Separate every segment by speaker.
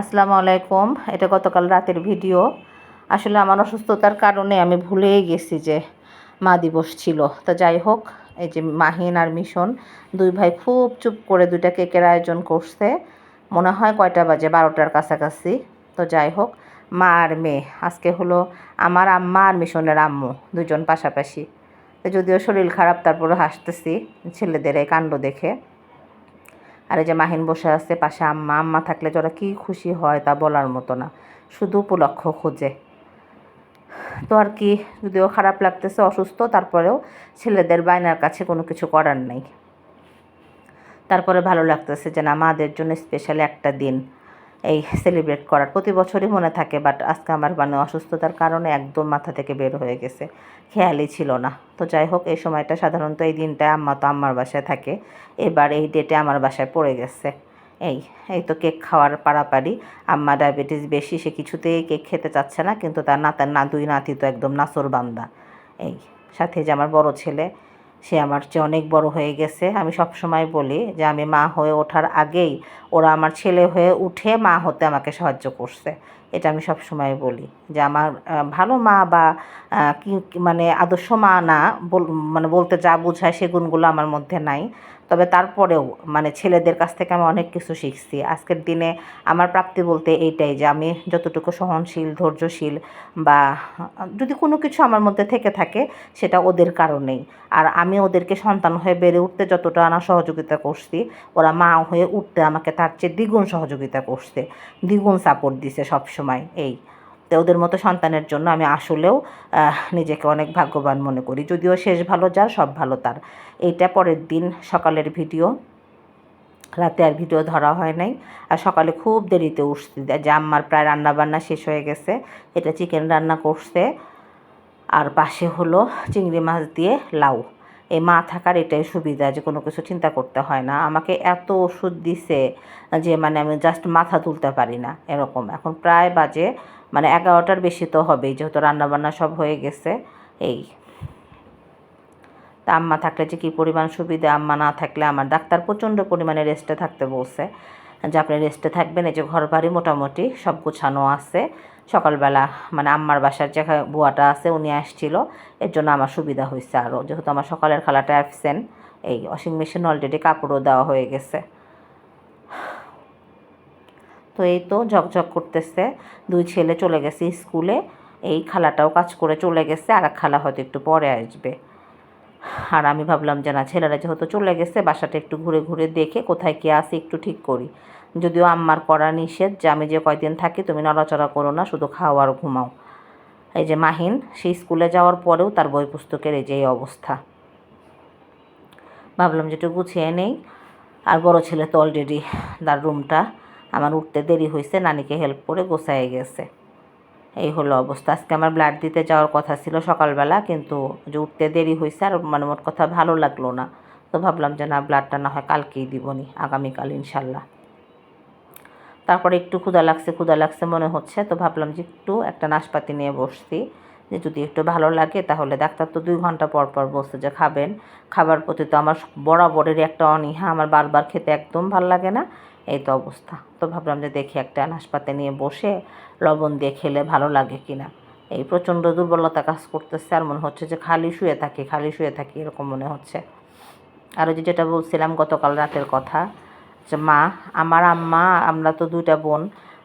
Speaker 1: আসসালামু আলাইকুম। এটা গতকাল রাতের ভিডিও। আসলে আমার অসুস্থতার কারণে আমি ভুলেই গেছি যে মা দিবস ছিল। তো যাই হোক, এই যে মাহিন আর মিশন, দুই ভাই খুব চুপ করে দুইটা কেকের আয়োজন করছে। মনে হয় কয়টা বাজে? বারোটার কাছাকাছি। তো যাই হোক, মা আর মেয়ে। আজকে হলো আমার আম্মা আর মিশনের আম্মু, দুজন পাশাপাশি। যদিও শরীর খারাপ তারপরে হাসতেছি ছেলেদের এই কাণ্ড দেখে। আর এই যে মাহিন বসে আছে পাশে আম্মা আম্মা থাকলে যারা কি খুশি হয় তা বলার মতো না। শুধু উপলক্ষ খোঁজে। তো আর কি, যদিও খারাপ লাগতেছে, অসুস্থ, তারপরেও ছেলেদের বায়নার কাছে কোনো কিছু করার নেই। তারপরে ভালো লাগতেছে যে না, মাদের জন্য স্পেশাল একটা দিন। এই সেলিব্রেট করার। প্রতি বছরই মনে থাকে বাট আজকে আমার মানে অসুস্থতার কারণে একদম মাথা থেকে বের হয়ে গেছে। খেয়ালই ছিল না। তো যাই হোক, এই সময়টা সাধারণত এই দিনটা আম্মা তো আম্মার বাসায় থাকে। এবার এই ডেটে আমার বাসায় পড়ে গেছে। এই এই তো কেক খাওয়ার পাড়াপাড়ি আম্মা ডায়াবেটিস বেশি, সে কিছুতেই কেক খেতে চাচ্ছে না, কিন্তু তার নাতার না, দুই নাতি তো একদম নাসর বান্দা। এই, সাথে যে আমার বড় ছেলে সে আমার চেয়ে অনেক বড় হয়ে গেছে। আমি সব সময় বলি যে, আমি মা হয়ে ওঠার আগেই ওরা আমার ছেলে হয়ে উঠে মা হতে আমাকে সাহায্য করছে। এটা আমি সব সময় বলি যে, আমার ভালো মা বা কি মানে আদর্শ মা না মানে বলতে যা বোঝায় সে গুণগুলো আমার মধ্যে নাই। তবে তারপরেও মানে ছেলেদের কাছ থেকে আমি অনেক কিছু শিখছি। আজকের দিনে আমার প্রাপ্তি বলতে এইটাই যে আমি যতটুকু সহনশীল, ধৈর্যশীল বা যদি কোনো কিছু আমার মধ্যে থেকে থাকে সেটা ওদের কারণেই। আর আমি ওদেরকে সন্তান হয়ে বেড়ে উঠতে যতটা না সহযোগিতা করছি, ওরা মা হয়ে উঠতে আমাকে তার চেয়ে দ্বিগুণ সহযোগিতা করছে। দ্বিগুণ সাপোর্ট দিছে সবসময়, এই। ওদের মতো সন্তানের জন্য আমি আসলেও নিজেকে অনেক ভাগ্যবান মনে করি। যদিও শেষ ভালো যার, সব ভালো তার। এইটা পরের দিন সকালের ভিডিও। রাতে আর ভিডিও ধরা হয় নাই। আর সকালে খুব দেরিতে উঠছি। যে আম্মার প্রায় রান্না বান্না শেষ হয়ে গেছে। এটা চিকেন রান্না করছে। আর পাশে হলো চিংড়ি মাছ দিয়ে লাউ। এই মা থাকার এটাই সুবিধা যে কোনো কিছু চিন্তা করতে হয় না। আমাকে এত ওষুধ দিছে যে মানে আমি জাস্ট মাথা তুলতে পারি না এরকম। এখন প্রায় বাজে মানে এগারোটার বেশি তো হবেই, যেহেতু রান্নাবান্না সব হয়ে গেছে। এই। তা আম্মা থাকলে যে কী পরিমাণ সুবিধা, আম্মা না থাকলে আমার ডাক্তার প্রচণ্ড পরিমাণে রেস্টে থাকতে বলছে। যে আপনি রেস্টে থাকবেন, এই যে ঘর বাড়ি মোটামুটি সব গোছানো আছে। সকালবেলা মানে আম্মার বাসার যে বুয়াটা আছে উনি আসছিল, এর জন্য আমার সুবিধা হয়েছে আরও যেহেতু আমার সকালের খালাটা অ্যাবসেন্ট এই ওয়াশিং মেশিন অলরেডি কাপড়ও দেওয়া হয়ে গেছে। তো এই তো ঝকঝক করতেছে, দুই ছেলে চলে গেছে স্কুলে, এই খালাটাও কাজ করে চলে গেছে, আর এক খালা হয়তো একটু পরে আসবে। আর আমি ভাবলাম যে না, ছেলেরা যেহেতু চলে গেছে, বাসাটা একটু ঘুরে ঘুরে দেখে কোথায় কে আছে একটু ঠিক করি। যদিও আম্মার করা নিষেধ যে আমি যে কয়দিন থাকি তুমি নড়াচড়া করো না, শুধু খাও আর ঘুমাও। এই যে মাহিন সেই স্কুলে যাওয়ার পরেও তার বই পুস্তকের এই যে অবস্থা। ভাবলাম যে একটু গুছিয়ে নেই। আর বড় ছেলে তো অলরেডি তার রুমটা আমার উঠতে দেরি হয়েছে, নানিকে হেল্প করে গোছায় গেছে। এই হলো অবস্থা। আজকে আমার ব্লাড দিতে যাওয়ার কথা ছিল সকালবেলা, কিন্তু যে উঠতে দেরি হয়েছে আর মানে মোট কথা ভালো লাগল না। তো ভাবলাম যে না ব্লাডটা না হয় কালকেই দিবনি, আগামীকাল ইনশাল্লাহ। তারপরে একটু ক্ষুধা লাগছে ক্ষুধা লাগছে মনে হচ্ছে, তো ভাবলাম যে একটু একটা নাশপাতি নিয়ে বসছি। যে যদি একটু ভালো লাগে তাহলে ডাক্তার তো দুই ঘণ্টা পর পর বলছে যে খাবেন। খাবার প্রতি তো আমার বরাবরেরই একটা অনীহা, আমার বারবার খেতে একদম ভালো লাগে না, এই তো অবস্থা। তো ভাবলাম যে দেখি একটা নাশপাতি নিয়ে বসে লবণ দিয়ে খেলে ভালো লাগে কিনা। এই প্রচণ্ড দুর্বলতা কাজ করতেছে আর মনে হচ্ছে যে খালি শুয়ে থাকি, খালি শুয়ে থাকি, এরকম মনে হচ্ছে। আর ওই যেটা বলছিলাম গতকাল রাতের কথা যে, মা, আমার আম্মা, আমরা তো দুইটা বোন,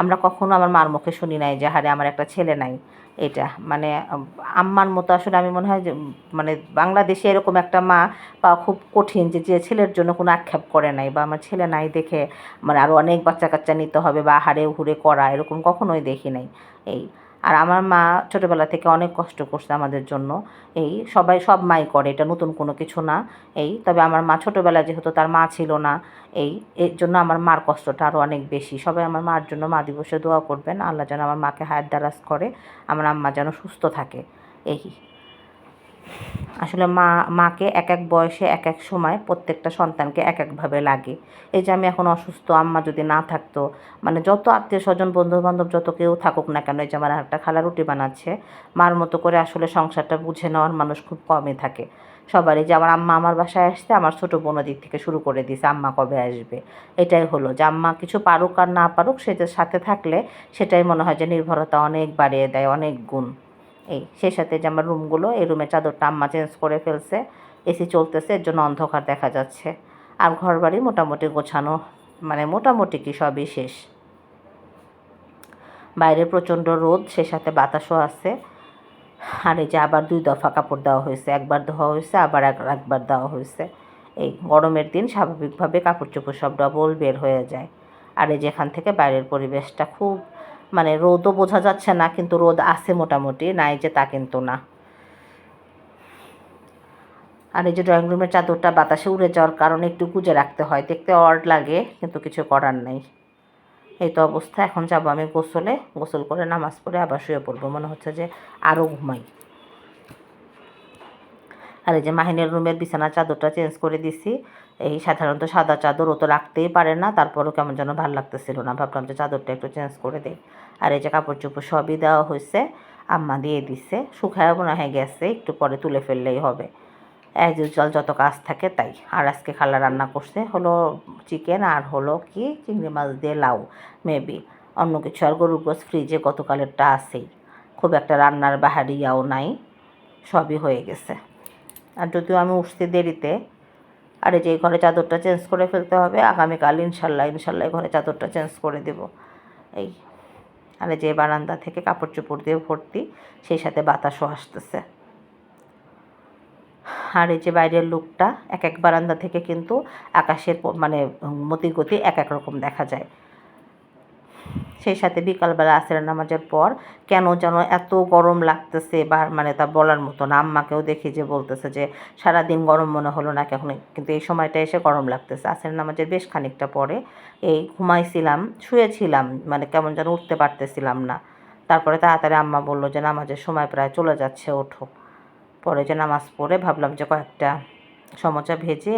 Speaker 1: আমরা কখনো আমার মার মুখে শুনি নাই যে, হারে আমার একটা ছেলে নাই। এটা মানে আম্মার মতো আসলে আমি মনে হয় যে মানে বাংলাদেশে এরকম একটা মা পাওয়া খুব কঠিন যে যে ছেলের জন্য কোনো আক্ষেপ করে নাই বা আমার ছেলে নাই দেখে মানে আরও অনেক বাচ্চা কাচ্চা নিতে হবে বা হারে হুড়ে করা, এরকম কখনোই দেখি নাই। এই আর আমার মা ছোটোবেলা থেকে অনেক কষ্ট করছে আমাদের জন্য। এই সবাই, সব মাই করে, এটা নতুন কোনো কিছু না। এই, তবে আমার মা ছোটোবেলা যেহেতু তার মা ছিল না, এই, এর জন্য আমার মার কষ্টটা আরও অনেক বেশি। সবাই আমার মার জন্য মা দিবসে দোয়া করবেন। আল্লাহ যেন আমার মাকে হায়ার দারাজ করে, আমার আম্মা যেন সুস্থ থাকে। এই। আসলে মা, মাকে এক এক বয়সে এক এক সময় প্রত্যেকটা সন্তানকে এক একভাবে লাগে। এই যে আমি এখন অসুস্থ, আম্মা যদি না থাকতো মানে যত আত্মীয় স্বজন বন্ধু বান্ধব যত কেউ থাকুক না কেন, এই যে আমার একটা খালা রুটি বানাচ্ছে, মার মতো করে আসলে সংসারটা বুঝে নেওয়ার মানুষ খুব কমই থাকে। সবারই যে আমার আম্মা আমার বাসায় আসছে, আমার ছোটো বোনের দিক থেকে শুরু করে দিয়েছে আম্মা কবে আসবে? এটাই হলো যে আম্মা কিছু পারুক আর না পারুক সেটার সাথে থাকলে সেটাই মনে হয় যে নির্ভরতা অনেক বাড়িয়ে দেয়, অনেক গুণ। এই সেই সাথে যে আমার রুমগুলো এই রুমে চাদরটা আম্মা চেঞ্জ করে ফেলছে। এসি চলতেছে, এর জন্য অন্ধকার দেখা যাচ্ছে। আর ঘর বাড়ি মোটামুটি গোছানো। মানে মোটামুটি কি সবই শেষ। বাইরে প্রচণ্ড রোদ, সে সাথে বাতাসও আছে। আর এই যে আবার দুই দফা কাপড় দেওয়া হয়েছে। একবার ধোয়া হয়েছে, আবার এক একবার দেওয়া হয়েছে। এই গরমের দিন স্বাভাবিকভাবে কাপড় চোপড় সব ডবল বের হয়ে যায়। আর এই যেখান থেকে বাইরের পরিবেশটা খুব মানে রোদও বোঝা যাচ্ছে না, কিন্তু রোদ আছে মোটামুটি, নাই যে তা কিন্তু না। আর এই যে ড্রয়িং রুমের চাদরটা বাতাসে উড়ে যাওয়ার কারণে একটু গুজে রাখতে হয়, দেখতে অড লাগে, কিন্তু কিছু করার নেই। এই তো অবস্থা, এখন যাব আমি গোসলে, গোসল করে নামাজ পড়ে আবার শুয়ে পড়ব, মনে হচ্ছে যে আরও ঘুমাই। আর এই যে মাহিনের রুমের বিছানা চাদরটা চেঞ্জ করে দিছি এই সাধারণত সাদা চাদর ও তো রাখতেই পারে না, তারপরও কেমন যেন ভালো লাগতেছিল না। ভাবলাম যে চাদরটা একটু চেঞ্জ করে দিই। আর এই যে কাপড় চোপড় সবই দেওয়া হয়েছে, আম্মা দিয়ে দিছে। শুকায় মনে হয় গেছে, একটু পরে তুলে ফেললেই হবে। অ্যাজ ইউজুয়াল যত কাজ থাকে তাই। আর আজকে খালা রান্না করছে, হলো চিকেন আর হলো কি? চিংড়ি মাছ দিয়ে লাউ মেবি অন্য কিছু আর গরুর গোস ফ্রিজে গতকালেরটা আছেই। খুব একটা রান্নার বাহারিয়াও নাই। সবই হয়ে গেছে। আর যদিও আমি উঠতে দেরিতে আর এই যে ঘরে চাদরটা চেঞ্জ করে ফেলতে হবে, আগামীকাল ইনশাল্লাহ ইনশাল্লাহ ঘরে চাদরটা চেঞ্জ করে দেব। এই, আর যে বারান্দা থেকে কাপড় চোপড় দিয়ে ভর্তি, সেই সাথে বাতাসও আসতেছে। আর এই যে বাইরের লুকটা, এক এক বারান্দা থেকে কিন্তু আকাশের মানে মতিগতি এক এক রকম দেখা যায়। সেই সাথে বিকালবেলা আসের নামাজের পর কেন যেন এত গরম লাগতেছে বা মানে তা বলার মতো না। আম্মাকেও দেখি যে বলতেছে যে, সারাদিন গরম মনে হলো না কেন কিন্তু এই সময়টা এসে গরম লাগতেছে। আসের নামাজের বেশ খানিকটা পরে এই ঘুমাইছিলাম, শুয়েছিলাম মানে কেমন যেন উঠতে পারতেছিলাম না। তারপরে তাড়াতাড়ি আম্মা বলল যে, নামাজের সময় প্রায় চলে যাচ্ছে, ওঠো। পরে যে নামাজ পড়ে ভাবলাম যে কয়েকটা সমচা ভেজে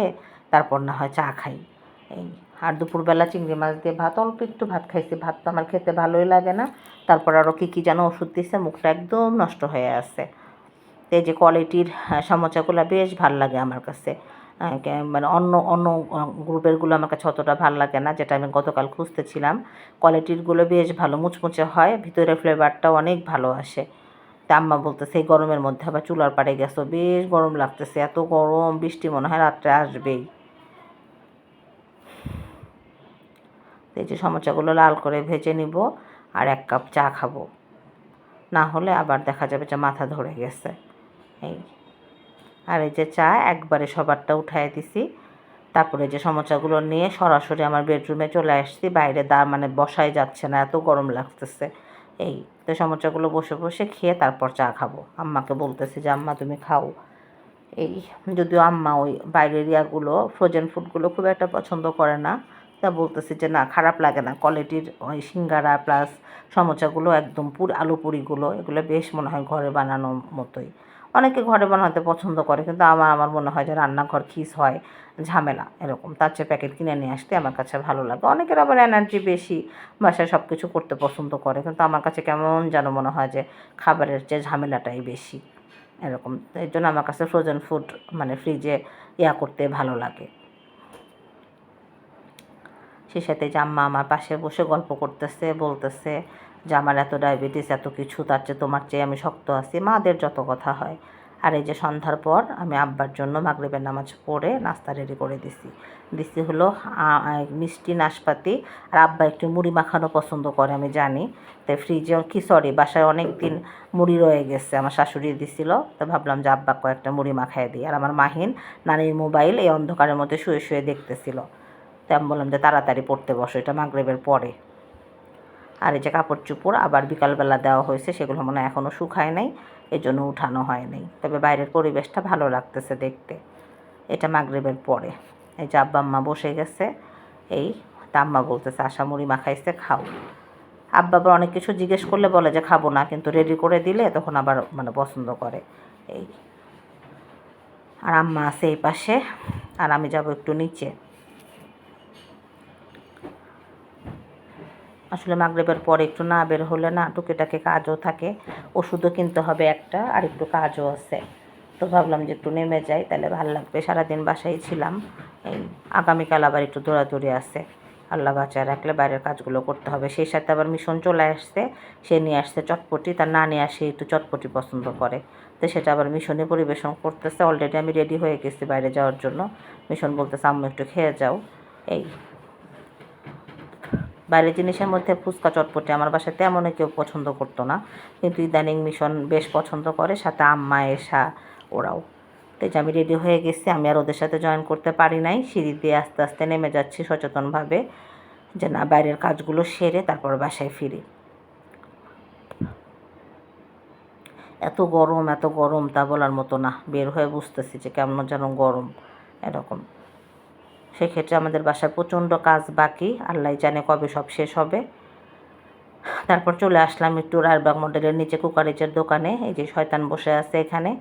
Speaker 1: তারপর না হয় চা খাই। এই আর দুপুরবেলা চিংড়ি মাছ দিয়ে ভাত, অল্প একটু ভাত খাইছি। ভাত তো আমার খেতে ভালোই লাগে না। তারপর আরও কী কী যেন ওষুধ দিছে, মুখটা একদম নষ্ট হয়ে আছে। এই যে কোয়ালিটির সমচাগুলো বেশ ভালো লাগে আমার কাছে। মানে অন্য অন্য গ্রুপেরগুলো আমার কাছে অতটা ভালো লাগে না, যেটা আমি গতকাল খুঁজতেছিলাম। কোয়ালিটিরগুলো বেশ ভালো, মুচমুচে হয় ভিতরে ফ্লেভারটাও অনেক ভালো আসে। তা আম্মা বলতেছে, এই গরমের মধ্যে আবার চুলার পাড়ে গেছো, বেশ গরম লাগতেছে, এত গরম, বৃষ্টি মনে হয় রাত্রে আসবেই। এই যে সমোসাগুলো লাল করে ভেজে নিব আর এক কাপ চা খাব। না হলে আবার দেখা যাবে যে মাথা ধরে গেছে। এই আর এই যে চা একবারে সবারটা উঠাই দিছি। তারপরে যে সমোসাগুলো নিয়ে সরাসরি আমার বেডরুমে চলে আসছি, বাইরে দা মানে বসাই যাচ্ছে না, এত গরম লাগতেছে। এই, তো সমোসাগুলো বসে বসে খেয়ে তারপর চা খাব। আম্মাকে বলতেছি যে, আম্মা, তুমি খাও। এই, যদিও আম্মা ওই বাইরের ইয়াগুলো ফ্রোজেন ফুডগুলো খুব একটা পছন্দ করে না। তা বলতেছি যে, না, খারাপ লাগে না। কোয়ালিটির ওই সিঙ্গারা প্লাস সমোসাগুলো একদম পুর আলু পুরিগুলো এগুলো বেশ মনে হয় ঘরে বানানোর মতোই। অনেকে ঘরে বানাতে পছন্দ করে, কিন্তু আমার আমার মনে হয় যে, রান্নাঘর খিস হয়, ঝামেলা, এরকম। তার চেয়ে প্যাকেট কিনে নিয়ে আসতে আমার কাছে ভালো লাগে। অনেকের আবার এনার্জি বেশি, বাসায় সব কিছু করতে পছন্দ করে, কিন্তু আমার কাছে কেমন যেন মনে হয় যে, খাবারের চেয়ে ঝামেলাটাই বেশি, এরকম। এর জন্য আমার কাছে ফ্রোজেন ফুড মানে ফ্রিজে ইয়া করতে ভালো লাগে। সে সাথে জাম্মা আমার পাশে বসে গল্প করতেছে, বলতেছে যে আমার এত ডায়াবেটিস এত কিছু, তার চেয়ে তোমার চেয়ে আমি শক্ত আছি। মাদের যত কথা হয়। আর এই যে সন্ধ্যার পর আমি আব্বার জন্য মাগরিবের নামাজ পড়ে নাস্তা রেডি করে দিছি। দিছি হলো মিষ্টি নাশপাতি। আর আব্বা একটু মুড়ি মাখানো পছন্দ করে, আমি জানি। তাই ফ্রিজে কি সরি বাসায় অনেক দিন মুড়ি রয়ে গেছে, আমার শাশুড়ি দিছিল। তো ভাবলাম যে আব্বা কয়েকটা মুড়ি মাখায় দিই। আর আমার মাহিন নানির মোবাইল এই অন্ধকারের মধ্যে শুয়ে শুয়ে দেখতেছিল। তো আমি বললাম যে তাড়াতাড়ি পড়তে বসো, এটা মাগরেবের পরে। আর এই যে কাপড় চুপড় আবার বিকালবেলা দেওয়া হয়েছে, সেগুলো মনে হয় এখনও শুকায় নাই এই জন্য উঠানো হয় নাই। তবে বাইরের পরিবেশটা ভালো লাগতেছে দেখতে। এটা মাগরেবের পরে। এই যে আব্বা আম্মা বসে গেছে, এই তা আম্মা বলতেছে, আশা মুড়ি মাখাইছে, খাও। আব্বা আবার অনেক কিছু জিজ্ঞেস করলে বলে যে, খাব না। কিন্তু রেডি করে দিলে তখন আবার মানে পছন্দ করে। এই। আর আম্মা আছে এই পাশে, আর আমি যাব একটু নিচে। আসলে মাগরেবের পরে একটু না বের হলে না টুকিটাকি কাজও থাকে, ওষুধও কিনতে হবে একটা আর একটু কাজও আছে। তো ভাবলাম যে একটু নেমে যাই, তাহলে ভালো লাগবে। সারাদিন বাসায় ছিলাম, এই আগামীকাল আবার একটু দৌড়াদৌড়ি আছে। আল্লাহ বাঁচায় রাখলে বাইরের কাজগুলো করতে হবে। সেই সাথে আবার মিশন চলে আসছে, সে নিয়ে আসছে চটপটি, তার না নিয়ে আসে একটু চটপটি পছন্দ করে। তো সেটা আবার মিশনে পরিবেশন করতেছে। অলরেডি আমি রেডি হয়ে গেছি বাইরে যাওয়ার জন্য। মিশন বলতেছে, আম্মু একটু খেয়ে যাও। এই বাইরের জিনিসের মধ্যে ফুচকা চটপটি আমার বাসায় তেমন কেউ পছন্দ করতো না। কিন্তু ইদানিং মিশন বেশ পছন্দ করে, সাথে আম্মা এসা ওরাও। তো আমি রেডি হয়ে গেছি, আমি আর ওদের সাথে জয়েন করতে পারি নাই। সিঁড়ি দিয়ে আস্তে আস্তে নেমে যাচ্ছি সচেতনভাবে, যে না, বাইরের কাজগুলো সেরে তারপর বাসায় ফিরি। এত গরম এত গরম তা বলার মতো না। বের হয়ে বুঝতেছি যে কেমন যেন গরম, এরকম। সেক্ষেত্রে আমাদের বাসায় প্রচণ্ড কাজ বাকি। আল্লাহ জানে কবে সব শেষ হবে। তারপর চলে আসলাম একটু রায়বাগ মডেলের নিচে কুকারিচের দোকানে। এই যে শয়তান বসে আছে এখানে।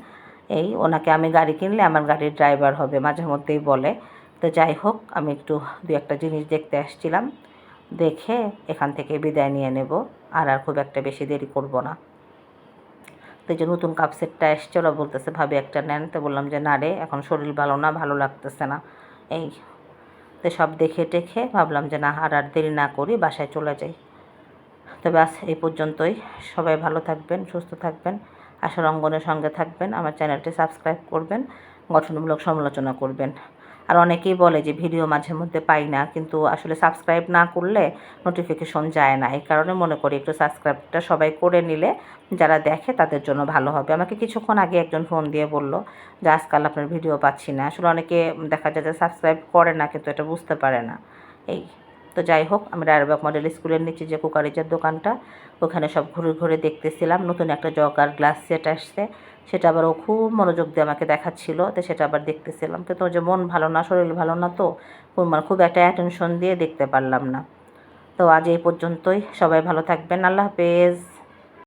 Speaker 1: এই ওনাকে আমি গাড়ি কিনলে আমার গাড়ির ড্রাইভার হবে, মাঝে মধ্যেই বলে। তো যাই হোক, আমি একটু দু একটা জিনিস দেখতে আসছিলাম। দেখে এখান থেকে বিদায় নিয়ে নেব। আর আর খুব একটা বেশি দেরি করব না। তো যে নতুন কাপ সেটটা এসছে, ওরা বলতেছে, ভাবে একটা নেন। তো বললাম যে, না রে, এখন শরীর ভালো না, ভালো লাগতেছে না। এই তো সব দেখে টেখে ভাবলাম যে না, আর আর দেরি না করি বাসায় চলে যাই। তো ব্যাস এই পর্যন্তই। সবাই ভালো থাকবেন, সুস্থ থাকবেন। আশার অঙ্গনের সঙ্গে থাকবেন। আমার চ্যানেলটি সাবস্ক্রাইব করবেন, গঠনমূলক সমালোচনা করবেন। আর অনেকেই বলে যে ভিডিও মাঝে মধ্যে পাই না, কিন্তু আসলে সাবস্ক্রাইব না করলে নোটিফিকেশন যায় না। এই কারণে মনে করি একটু সাবস্ক্রাইবটা সবাই করে নিলে যারা দেখে তাদের জন্য ভালো হবে। আমাকে কিছুক্ষণ আগে একজন ফোন দিয়ে বলল যে, আজকাল আপনার ভিডিও পাচ্ছি না। আসলে অনেকে দেখা যায় যে সাবস্ক্রাইব করে না, কিন্তু এটা বুঝতে পারে না। এই তো যাই হোক আমি রায়বাগ মডেল স্কুলের নিচে যে কুকারিজের দোকানটা, ওখানে সব ঘুরে ঘুরে দেখতেছিলাম। নতুন একটা জগ আর গ্লাস সেট আসছে। সেটা আবার ও খুব মনোযোগ দিয়ে আমাকে দেখাচ্ছিল, তো সেটা আবার দেখতেছিলাম। তো যে মন ভালো না, শরীর ভালো না তো মানে খুব একটা অ্যাটেনশন দিয়ে দেখতে পারলাম না। তো আজ এই পর্যন্তই। সবাই ভালো থাকবেন। আল্লাহ হাফেজ।